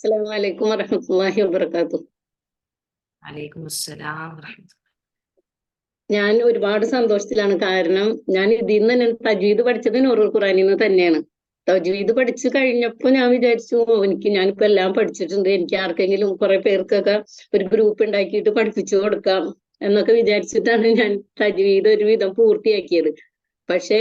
അസ്സലാമു അലൈക്കും വറഹ്മത്തുള്ളാഹി വബറകാതുഹു. വലൈക്കും അസ്സലാം. ഞാൻ ഒരുപാട് സന്തോഷത്തിലാണ്. കാരണം ഞാൻ ഇതിൽ നിന്ന് തന്നെ തജ്വീദ് പഠിച്ചത് നൂറുൽ ഖുറാനിൽ നിന്ന് തന്നെയാണ്. തജ്വീദ് പഠിച്ചു കഴിഞ്ഞപ്പോൾ ഞാൻ വിചാരിച്ചു "ഓ, എനിക്ക് ഞാനിപ്പോ എല്ലാം പഠിച്ചിട്ടുണ്ട്. എനിക്ക് ആർക്കെങ്കിലും കുറെ പേർക്കൊക്കെ ഒരു ഗ്രൂപ്പ് ഉണ്ടാക്കിയിട്ട് പഠിപ്പിച്ചു കൊടുക്കാം എന്നൊക്കെ വിചാരിച്ചിട്ടാണ് ഞാൻ തജ്വീദ് ഒരുവിധം പൂർത്തിയാക്കിയത്. പക്ഷേ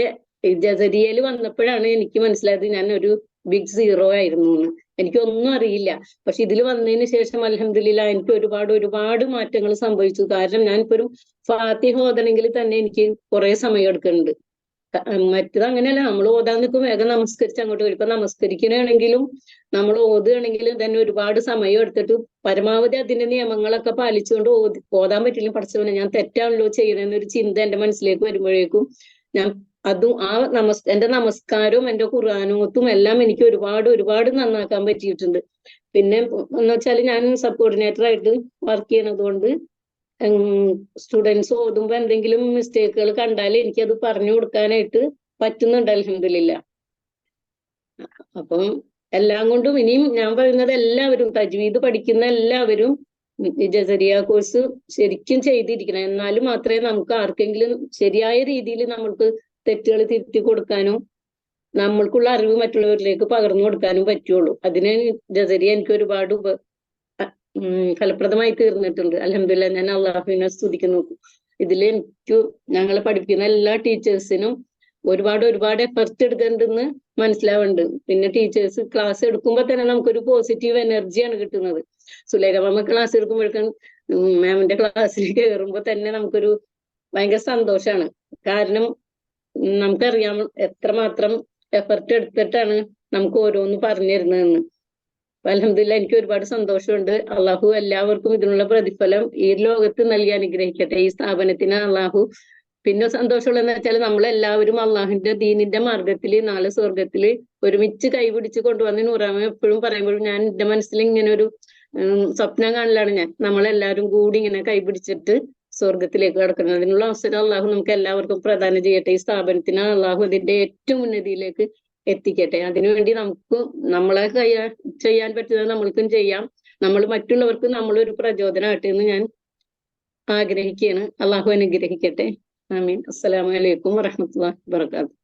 ജസരിയയിൽ വന്നപ്പോഴാണ് എനിക്ക് മനസ്സിലായത് ഞാൻ ഒരു ബിഗ് സീറോ ആയിരുന്നു എന്ന്. എനിക്കൊന്നും അറിയില്ല. പക്ഷെ ഇതിൽ വന്നതിന് ശേഷം അലഹമില്ല എനിക്ക് ഒരുപാട് ഒരുപാട് മാറ്റങ്ങൾ സംഭവിച്ചു. കാരണം ഞാനിപ്പോ ഒരു ഫാത്തിഹ ഓതണമെങ്കിൽ തന്നെ എനിക്ക് കുറെ സമയം എടുക്കുന്നുണ്ട് മറ്റത് അങ്ങനെയല്ല. നമ്മൾ ഓതാൻ നിൽക്കും വേഗം നമസ്കരിച്ച് അങ്ങോട്ട് വരും. ഇപ്പൊ നമസ്കരിക്കണമെങ്കിലും നമ്മൾ ഓതുകയാണെങ്കിലും തന്നെ ഒരുപാട് സമയം എടുത്തിട്ട് പരമാവധി അതിന്റെ നിയമങ്ങളൊക്കെ പാലിച്ചുകൊണ്ട് ഓതി ഓതാൻ പറ്റില്ല പഠിച്ചവനെ ഞാൻ തെറ്റാണല്ലോ ചെയ്യണമെന്നൊരു ചിന്ത എന്റെ മനസ്സിലേക്ക് വരുമ്പോഴേക്കും ഞാൻ അതും ആ നമസ് എന്റെ നമസ്കാരവും എന്റെ ഖുർആാനോത്തും എല്ലാം എനിക്ക് ഒരുപാട് ഒരുപാട് നന്നാക്കാൻ പറ്റിയിട്ടുണ്ട്. പിന്നെ എന്ന് വെച്ചാൽ ഞാൻ സബ് ആയിട്ട് വർക്ക് ചെയ്യണത് കൊണ്ട് സ്റ്റുഡൻസ് ഓതുമ്പോ എന്തെങ്കിലും മിസ്റ്റേക്കുകൾ കണ്ടാൽ എനിക്ക് അത് പറഞ്ഞു കൊടുക്കാനായിട്ട് പറ്റുന്നുണ്ട് അലഹമില്ല അപ്പം എല്ലാം കൊണ്ടും ഇനിയും ഞാൻ പറയുന്നത് എല്ലാവരും തജ്വീദ് പഠിക്കുന്ന എല്ലാവരും ജസരിയ കോഴ്സ് ശരിക്കും ചെയ്തിരിക്കണം. എന്നാലും മാത്രമേ നമുക്ക് ആർക്കെങ്കിലും ശരിയായ രീതിയിൽ നമ്മൾക്ക് തെറ്റുകൾ തിരുത്തി കൊടുക്കാനും നമ്മൾക്കുള്ള അറിവ് മറ്റുള്ളവരിലേക്ക് പകർന്നു കൊടുക്കാനും പറ്റുള്ളൂ. അതിന് ജസരിയ എനിക്ക് ഒരുപാട് ഉപ ഫലപ്രദമായി തീർന്നിട്ടുണ്ട്. അലഹമില്ല ഞാൻ അള്ളാഹുവിനെ സ്തുതിക്കുന്നു. ഇതിൽ എനിക്ക് ഞങ്ങളെ പഠിപ്പിക്കുന്ന എല്ലാ ടീച്ചേഴ്സിനും ഒരുപാട് ഒരുപാട് എഫർട്ട് എടുക്കേണ്ടെന്ന് മനസ്സിലാവുന്നുണ്ട്. പിന്നെ ടീച്ചേഴ്സ് ക്ലാസ് എടുക്കുമ്പോൾ തന്നെ നമുക്കൊരു പോസിറ്റീവ് എനർജിയാണ് കിട്ടുന്നത്. സുലേഖ മാമ ക്ലാസ് എടുക്കുമ്പോഴേക്കും മാമിന്റെ ക്ലാസ്സിൽ കയറുമ്പോൾ തന്നെ നമുക്കൊരു ഭയങ്കര സന്തോഷമാണ് കാരണം നമുക്കറിയാം എത്രമാത്രം എഫർട്ട് എടുത്തിട്ടാണ് നമുക്ക് ഓരോന്ന് പറഞ്ഞു തരുന്നതെന്ന് അലഹമില്ല എനിക്ക് ഒരുപാട് സന്തോഷമുണ്ട്. അള്ളാഹു എല്ലാവർക്കും ഇതിനുള്ള പ്രതിഫലം ഈ ലോകത്ത് നൽകി അനുഗ്രഹിക്കട്ടെ ഈ സ്ഥാപനത്തിന് അള്ളാഹു. പിന്നെ സന്തോഷമുള്ളതെന്ന് വെച്ചാൽ നമ്മളെല്ലാവരും അള്ളാഹുവിന്റെ ദീനിന്റെ മാർഗത്തിൽ നാല് സ്വർഗത്തിൽ ഒരുമിച്ച് കൈപിടിച്ച് കൊണ്ടുവന്ന് നൂറാമ എപ്പോഴും പറയുമ്പോഴും ഞാൻ എന്റെ മനസ്സിൽ ഇങ്ങനെ ഒരു സ്വപ്നം കാണലാണ് ഞാൻ. നമ്മളെല്ലാവരും കൂടി ഇങ്ങനെ കൈപിടിച്ചിട്ട് സ്വർഗത്തിലേക്ക് കടക്കുന്നത്. അതിനുള്ള അവസരം അള്ളാഹു നമുക്ക് എല്ലാവർക്കും പ്രദാനം ചെയ്യട്ടെ. ഈ സ്ഥാപനത്തിന് അള്ളാഹു അതിന്റെ ഏറ്റവും ഉന്നതിയിലേക്ക് എത്തിക്കട്ടെ. അതിനുവേണ്ടി നമുക്ക് നമ്മളെ കൈ ചെയ്യാൻ പറ്റുന്നത് നമ്മൾക്കും ചെയ്യാം. നമ്മൾ മറ്റുള്ളവർക്ക് നമ്മളൊരു പ്രചോദനമാകട്ടെ എന്ന് ഞാൻ ആഗ്രഹിക്കുകയാണ്. അള്ളാഹു അനുഗ്രഹിക്കട്ടെ. ആമീൻ. അസ്സലാമു അലൈക്കും വറഹ്മത്തുള്ളാഹി വബറകാതുഹു.